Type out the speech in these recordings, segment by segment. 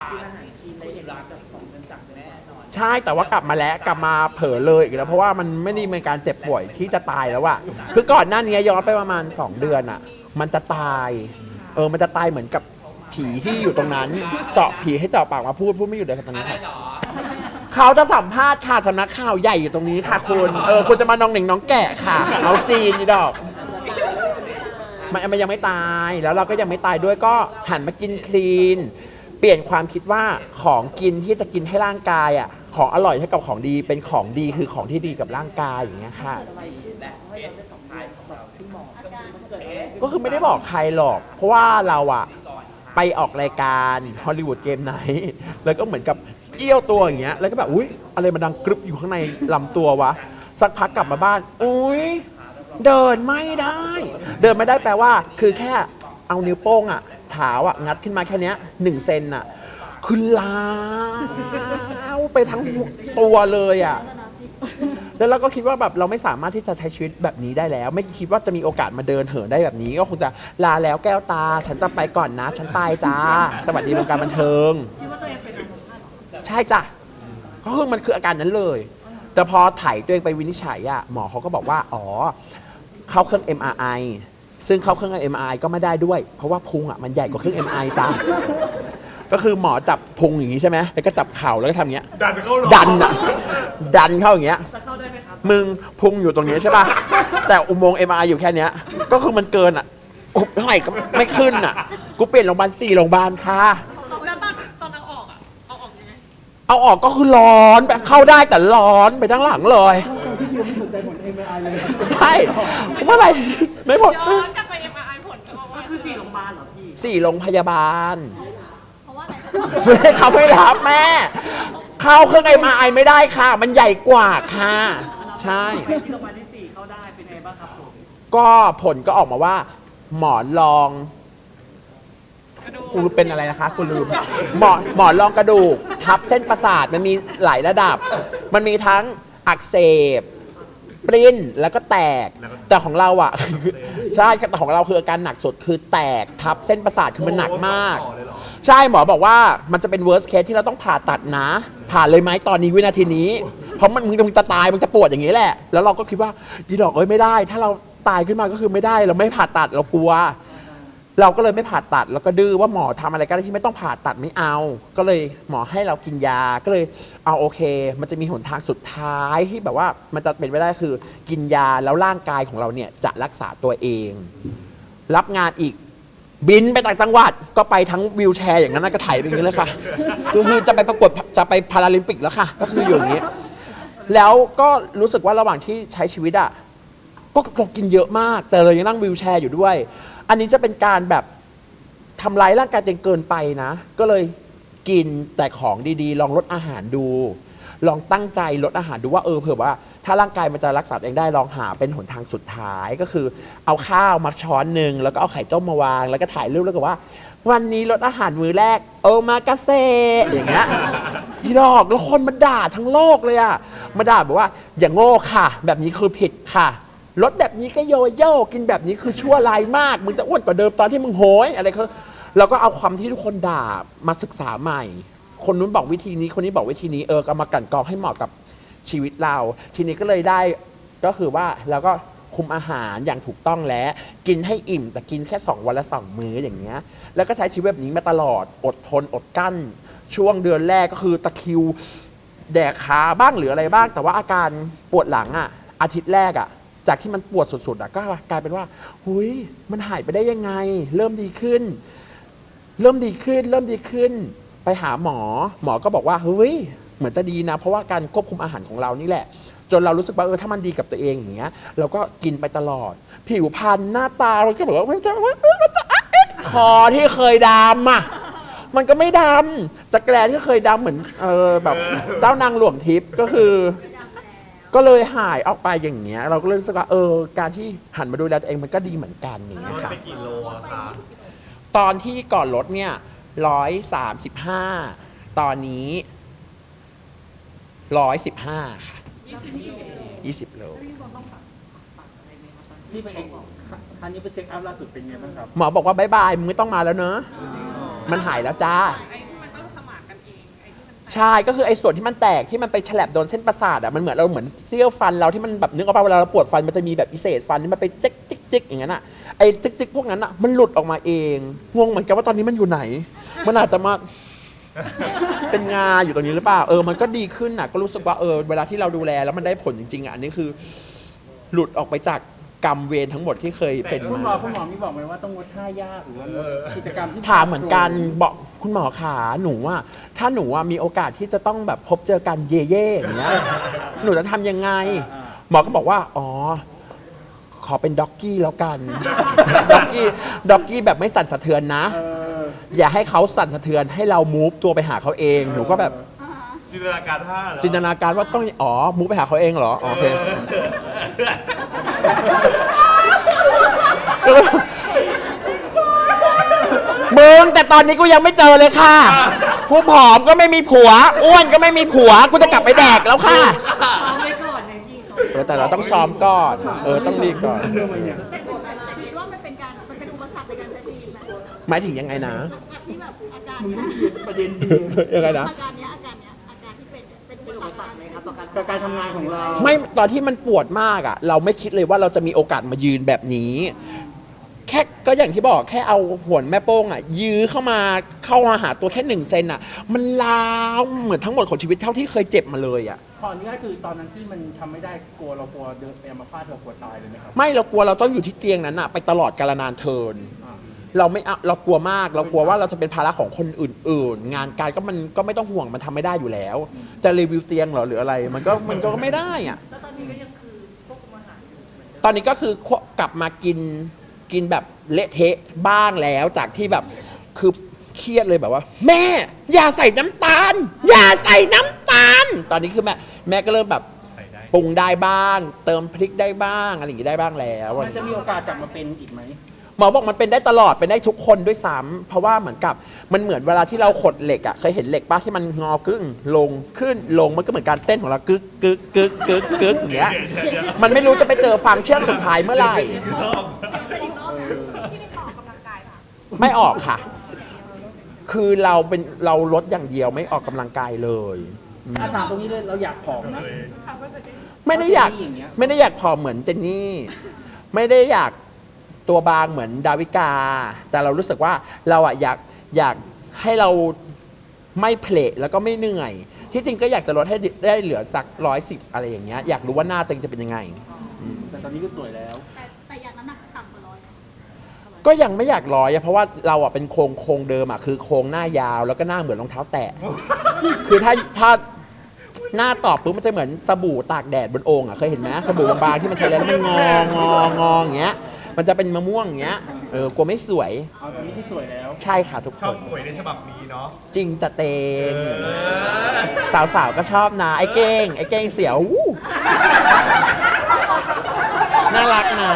กินอาหารคลีนในเห็นร้านกับของมันจักแน่นอนใช่แต่ว่ากลับมาแล้วกลับมาเผลอเลยอีกแล้วเพราะว่ามันไม่ได้มีการเจ็บป่วยที่จะตายแล้วอะคือก่อนหน้านี้ย้อนไปประมาณ 2 เดือนอะมันจะตายเออมันจะตายเหมือนกับผีที่อยู่ตรงนั้น เจาะผีให้เจาะปากมาพูดพูดไม่อยู่เลยค่ะตอนนี้ค่ะเขาจะสัมภาษณ์ค่ะสำนักข่าวใหญ่อยู่ตรงนี้ค่ะคุณเออคุณจะมานองหนึ่งน้องแกะค่ะ เอาซีนนี่ดอกมันมันยังไม่ตายแล้วเราก็ยังไม่ตายด้วยก็หันมากินคลีน เปลี่ยนความคิดว่าของกินที่จะกินให้ร่างกายอะของอร่อยให้กับของดีเป็นของดีคือของที่ดีกับร่างกายอย่างเงี้ยค่ะและเอสของไทยของเราที่หมอก็คือมันเกิดเอสก็คือไม่ได้บอกใครหรอก เพราะว่าเราอะไปออกรายการฮอลลีวูดเกมไนท์แล้วก็เหมือนกับเอี้ยวตัวอย่างเงี้ยแล้วก็แบบอุ้ยอะไรมันดังกรึบอยู่ข้างในลำตัววะ สักพักกลับมาบ้าน อุ้ยเดินไม่ได้ เดินไม่ได้แปลว่า คือแค่เอานิ้วโป้งอะเท้าอะงัดขึ้นมาแค่เนี้ยหนึ่งเซนอะคือล้าวไปทั้งตัวเลยอะแล้วเราก็คิดว่าแบบเราไม่สามารถที่จะใช้ชีวิตแบบนี้ได้แล้ว ไม่คิดว่าจะมีโอกาสมาเดินเหินได้แบบนี้ ก็คงจะลาแล้วแก้วตา ฉันจะไปก่อนนะ ฉันตายจ้า สวัสดีวงการบันเทิง ใช่จ้ะก็คือมันคืออาการนั้นเลย แต่พอถ่ายตัวเองไปวินิจฉัยอะหมอเขาก็บอกว่า อ๋อ เข้าเครื่อง MRI ซึ่งเข้าเครื่อง MRI ก็ไม่ได้ด้วย เพราะว่าพุงอะมันใหญ่กว่าเครื่อง MRI จ้าก็คือหมอจับพุงอย่างนี้ใช่ไหมแล้วก็จับเข่าแล้วก็ทำอย่างเงี้ย ดันเข้าหรอดันอะดันเข้าอย่างเงี้ย จะเข้าได้ไหมครับ มึงพุงอยู่ตรงนี้ใช่ป่ะ แต่อุโมงค์ MRI อยู่แค่เนี้ย ก็คือมันเกินอะอุบเท่าไหร่ก็ไม่ขึ้นอะ กูเปลี่ยนโรงพยาบาลสี่โรงพยาบาลค่ะ แล้วตอนตอนเอาออกอะ เอาออกยังไง เอาออกก็คือร้อนแบบเข้าได้แต่ร้อนไปทั้งหลังเลย ใช่เมื่อไหร่ไม่หมดย้อนกลับไป MRI ผลก็บอกว่าคือสี่โรงพยาบาลเหรอพี่สี่โรงพยาบาลเพราะว่าอะไรเขาไม่รับแม่ เข้าเครื่อง MRI ไม่ได้ค่ะ มันใหญ่กว่าค่ะ ใช่ที่โรงพยาบาลที่สี่เข้าได้เป็นไงบ้างครับผมก็ผลก็ออกมาว่า หมอนรองกูเป็นอะไรนะคะกูลืมหมอนหมอนรองกระดูก ทับเส้นประสาทมันมีหลายระดับ มันมีทั้ง อักเสบปริ้นแล้วก็แตก แต่ของเราอะ ใช่แต่ของเราคืออาการหนักสุดคือแตกทับเส้นประสาทคือมันหนักมาก ใช่หมอบอกว่ามันจะเป็น worst case ที่เราต้องผ่าตัดนะ ผ่าเลยไหมตอนนี้วินาทีนี้ เพราะมันมึงจะมึงจะตายมึงจะปวดอย่างนี้แหละ แล้วเราก็คิดว่ายีดอกเอ้ยไม่ได้ ถ้าเราตายขึ้นมาก็คือไม่ได้เราไม่ผ่าตัดเรากลัว เราก็เลยไม่ผ่าตัดแล้วก็ดื้อว่าหมอทำอะไรก็ได้ที่ไม่ต้องผ่าตัดไม่เอา ก็เลยหมอให้เรากินยาก็เลยเอาโอเค มันจะมีหนทางสุดท้ายที่แบบว่ามันจะเป็นไปได้คือ กินยาแล้วร่างกายของเราเนี่ยจะรักษาตัวเอง รับงานอีกบินไปต่างจังหวัดก็ไปทั้งวิวแชร์อย่างนั้นนะก็ถ่ายไปอย่างนี้เลยค่ะ ก็คือจะไปประกวดจะไปพาราลิมปิกแล้วค่ะ ก็คืออยู่อย่างนี้ แล้วก็รู้สึกว่าระหว่างที่ใช้ชีวิตอะก็เรากินเยอะมาก แต่เรายังนั่งวิวแชร์อยู่ด้วย อันนี้จะเป็นการแบบทำร้ายร่างกายตัวเองเกินไปนะ ก็เลยกินแต่ของดีๆ ลองลดอาหารดู ลองตั้งใจลดอาหารดูว่าเออเผื่อว่า ถ้าร่างกายมันจะรักษาตัวเองได้ลองหาเป็นหนทางสุดท้ายก็คือ เอาข้าวมาช้อนหนึ่งแล้วก็เอาไข่ต้มมาวาง แล้วก็ถ่ายรูปแล้วก็ว่า วันนี้ลดอาหารมื้อแรก โอมากาเซอย่างเงี้ยอีดอกแล้วคนมาด่าทั้งโลกเลยอะมาด่าแบบว่า อย่างโง่ค่ะ แบบนี้คือผิดค่ะ ลดแบบนี้ก็โยโย่กินแบบนี้คือชั่วร้ายมาก มึงจะอ้วนกว่าเดิมตอนที่มึงโหยอะไรคือเราก็เอาความที่ทุกคนด่ามาศึกษาใหม่ คนนู้นบอกวิธีนี้คนนี้บอกวิธีนี้เออก็มากันกองให้เหมาะกับชีวิตเรา ทีนี้ก็เลยได้ก็คือว่าเราก็คุมอาหารอย่างถูกต้องแล้วกินให้อิ่ม แต่กินแค่ 2 วันละ2มื้ออย่างเงี้ย แล้วก็ใช้ชีวิตแบบนี้มาตลอดอดทนอดกั้น ช่วงเดือนแรกก็คือตะคริว แดกขาบ้างหรืออะไรบ้าง แต่ว่าอาการปวดหลังอะอาทิตย์แรกอะ จากที่มันปวดสุดๆอะก็กลายเป็นว่าหุยมันหายไปได้ยังไง เริ่มดีขึ้น เริ่มดีขึ้น เริ่มดีขึ้น ไปหาหมอ หมอก็บอกว่าเฮ้ยเหมือนจะดีนะ เพราะว่าการควบคุมอาหารของเรานี่แหละ จนเรารู้สึกว่าเออถ้ามันดีกับตัวเองอย่างเงี้ยเราก็กินไปตลอด ผิวพรรณหน้าตามันก็แบบว่ามันจะมันจะอะเอ๊ะคอที่เคยดำอะมันก็ไม่ดำจักรแกลที่เคยดำเหมือนเออแบบเจ้านางหลวงทิพย์ก็คือ ก็เลยหายออกไปอย่างเงี้ย เราก็เลยรู้สึกว่าเออ การที่หันมาดูแลตัวเองมันก็ดีเหมือนกันอย่างเงี้ยค่ะไปกี่โลอะคะตอนที่ก่อนลดเนี่ยร้อยสามสิบห้าตอนนี้ร้อยสิบห้าค่ะยี่สิบโล ที่ไปเองครั้งนี้ไปเช็คอัพล่าสุดเป็นไงบ้างครับ หมอบอกว่าบายบายมึงไม่ต้องมาแล้วเนอะมันหายแล้วจ้า ไอ้ที่มันต้องสมาน ใช่ก็คือไอ้ส่วนที่มันแตกที่มันไปฉลับโดนเส้นประสาทอะมันเหมือนเราเหมือนเสี้ยวฟันเราที่มันแบบนึกออกป่ะเวลาเราปวดฟันมันจะมีแบบพิเศษฟันที่มันไปจิกจิกจิกอย่างนั้นอะไอ้จิกจิกพวกนั้นอะมันหลุดออกมาเองงงเหมือนกันว่าตอนนี้มันอยู่ไหน มันอาจจะมาเป็นงาอยู่ตรงนี้หรือเปล่าเออมันก็ดีขึ้นอะก็รู้สึกว่าเออเวลาที่เราดูแลแล้วมันได้ผลจริงๆอะอันนี้คือ หลุดออกไปจาก กรรมเวรทั้งหมดที่เคยเป็นคุณหมมาอคุณหมอมีบอกไหมว่าต้องงดท่ายากหรือว่างดกิจกรรมที่ถามเหมือนกันบอกคุณหมอขาหนูว่า ถ้าหนูว่ามีโอกาสที่จะต้องแบบพบเจอกันเย่ๆอย่างเงี้ยหนูจะทำยังไง หมอก็บอกว่า อ๋อ ขอเป็นด็อกกี้แล้วกัน ด็อกกี้ด็อกกี้แบบไม่สั่นสะเทือนนะ เออ อย่าให้เขาสั่นสะเทือนให้เรามูฟตัวไปหาเขาเอง หนูก็แบบ จินตนาการท่าเหรอจินตนาการว่าต้องอ๋อมูฟไปหาเขาเองเหรออ๋อโอเคมึงแต่ตอนนี้กูยังไม่เจอเลยค่ะผู้ผอมก็ไม่มีผัว อ้วนก็ไม่มีผัว กูจะกลับไปแดกแล้วค่ะซ้อมไว้ก่อนไงพี่ซ้อมเออแต่เราต้องซ้อมก่อน เออต้องดีก่อนเรื่องอะไรเนี่ยแต่คิดว่ามันเป็นการมันเป็นอุปสรรคในการใช้ชีวิตไหมหมายถึงยังไงนะจากที่แบบอาการมึงเนี้ต้ยองเคลียร์ประเด็นดียังไงนะอาการ การกับการทำงานของเรา ไม่ตอนที่มันปวดมากอะ เราไม่คิดเลยว่าเราจะมีโอกาสมายืนแบบนี้ แค่ก็อย่างที่บอกแค่เอาหัวแม่โป้งอะ ยื้อเข้ามาเข้ามาหาตัวแค่หนึ่งเซนอะ มันลาวเหมือนทั้งหมดของชีวิตเท่าที่เคยเจ็บมาเลยอะ ตอนนี้ก็คือตอนนั้นที่มันทำไม่ได้กลัวเรากลัวเดินไปอัมาพาตเรากลัวตายเลยไหมครับ ไม่เรากลัวเราต้องอยู่ที่เตียงนั้นอะไปตลอดกาลนานเทินอ่า เราไม่เอาเรากลัวมากเรากลัวว่าเราจะเป็นภาระของคนอื่น ๆ งานการก็มันก็ไม่ต้องห่วงมันทำไม่ได้อยู่แล้ว จะรีวิวเตียงเหรอหรืออะไร มันก็มันก็ไม่ได้อะแล้วตอนนี้ก็ยังคือควบคุมอาหารอยู่เหมือนเดิมตอนนี้ก็คือกลับมากินกินแบบเละเทะบ้างแล้วจากที่แบบคือเครียดเลยแบบว่า แม่ อย่าใส่น้ำตาล อย่าใส่น้ำตาล ตอนนี้คือแม่แม่ก็เริ่มแบบใส่ได้ ปรุงได้บ้าง เติมพริกได้บ้างอะไรอย่างงี้ได้บ้างแล้ว มันจะมีโอกาสกลับมาเป็นอีกไหม หมอบอกมันเป็นได้ตลอดเป็นได้ทุกคนด้วยซ้ำเพราะว่าเหมือนกับมันเหมือนเวลาที่เราขดเหล็กอะเคยเห็นเหล็กป้าที่มันงอกึ่งลงขึ้นลงมันก็เหมือนการเต้นของเรากึกกึกกึกกึกกึกอย่างเงี้ยมันไม่รู้จะไปเจอฟังเชือกสุดท้ายเมื่อไหร่เป็นอีกรอบนะที่ไม่ออกกำลังกายค่ะไม่ออกค่ะ คือเราเป็นเราลดอย่างเดียวไม่ออกกำลังกายเลยอืม ถ้าถามตรงนี้เลยเราอยากผอมไหมไม่ได้อยากอย่างเงี้ยไม่ได้อยากผอมเหมือนเจนนี่ ไม่ได้อยาก ตัวบางเหมือนดาวิกา แต่เรารู้สึกว่าเราอะอยากอยากให้เราไม่เพลทแล้วก็ไม่เหนื่อย ที่จริงก็อยากจะลดให้ได้เหลือสักร้อยสิบอะไรอย่างเงี้ยอยากรู้ว่าหน้าตัวเองจะเป็นยังไง แต่ตอนนี้ก็สวยแล้ว แต่แต่อย่างน้ำหนักต่ำกว่าร้อยนะก็ยังไม่อยากร้อยอะเพราะว่าเราอะเป็นโครงโครงเดิมอะคือโครงหน้ายาวแล้วก็หน้าเหมือนรองเท้าแตะ คือถ้าถ้าหน้าตอบปุ๊บมันจะเหมือนสบู่ตากแดดบนโอ่งอะเคยเห็นไหมสบู่บางๆที่มันใช้แล้วมันงององออย่างเงี้ย มันจะเป็นมะม่วงอย่างเงี้ยเออกลัวไม่สวยเอาตอนนี้ที่สวยแล้วใช่ค่ะทุกชคอบน สวยในฉบับนี้เนาะ จริงจะเตงเออสาวๆ ก็ชอบนะ ไอ้เก้ง ไอ้เก้งเสียววู้น่ารักนะ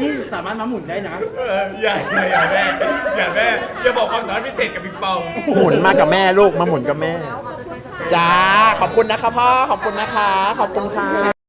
นี่สามารถมาหมุนได้นะ เอออย่าอย่าอย่าแม่อย่าแม่อย่าบอกความสามารถพิเศษกับปิงปองหมุนมากับแม่ลูก มาหมุนกับแม่ จ้า ขอบคุณนะคะพ่อ ขอบคุณนะคะ ขอบคุณค่ะ